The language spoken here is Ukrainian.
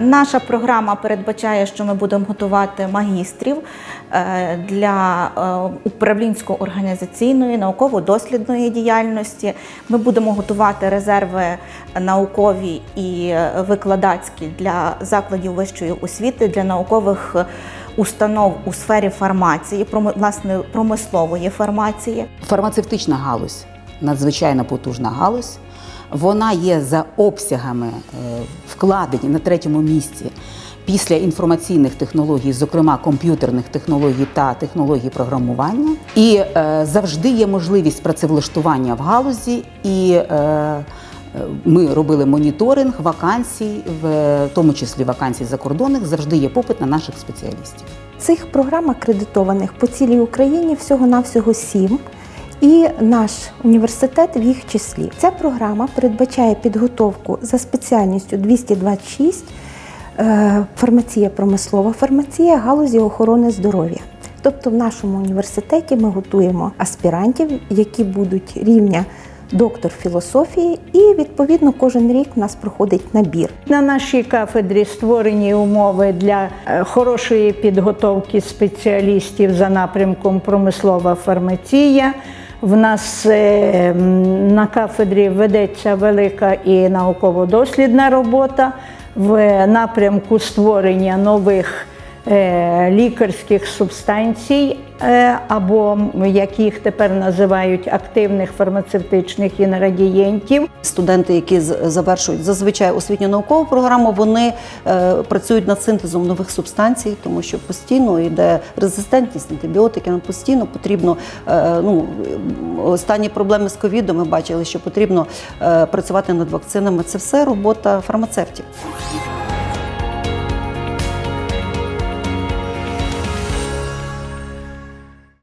Наша програма передбачає, що ми будемо готувати магістрів е, для е, управлінсько-організаційної, науково-дослідної діяльності. Ми будемо готувати резерви наукові і викладацькі для закладів вищої освіти, для наукових установ у сфері фармації, власне промислової фармації. Фармацевтична галузь надзвичайно потужна галузь. Вона є за обсягами е, вкладень на третьому місці після інформаційних технологій, зокрема комп'ютерних технологій та технологій програмування. І е, завжди є можливість працевлаштування в галузі і. е, Ми робили моніторинг вакансій, в тому числі вакансій закордонних, завжди є попит на наших спеціалістів. Цих програм акредитованих по цілій Україні всього-навсього сім. І наш університет в їх числі. Ця програма передбачає підготовку за спеціальністю 226 е, фармація, промислова фармація галузі охорони здоров'я. Тобто в нашому університеті ми готуємо аспірантів, які будуть рівня доктор філософії, і відповідно кожен рік у нас проходить набір. На нашій кафедрі створені умови для е, хорошої підготовки спеціалістів за напрямком промислова фармація. В нас е, на кафедрі ведеться велика і науково-дослідна робота в напрямку створення нових лікарських субстанцій, е, або як їх тепер називають активних фармацевтичних інгредієнтів. Студенти, які завершують зазвичай освітню наукову програму, вони е, працюють над синтезом нових субстанцій, тому що постійно йде резистентність антибіотики. Нам постійно потрібно е, ну останні проблеми з ковідом. Ми бачили, що потрібно е, працювати над вакцинами. Це все робота фармацевтів.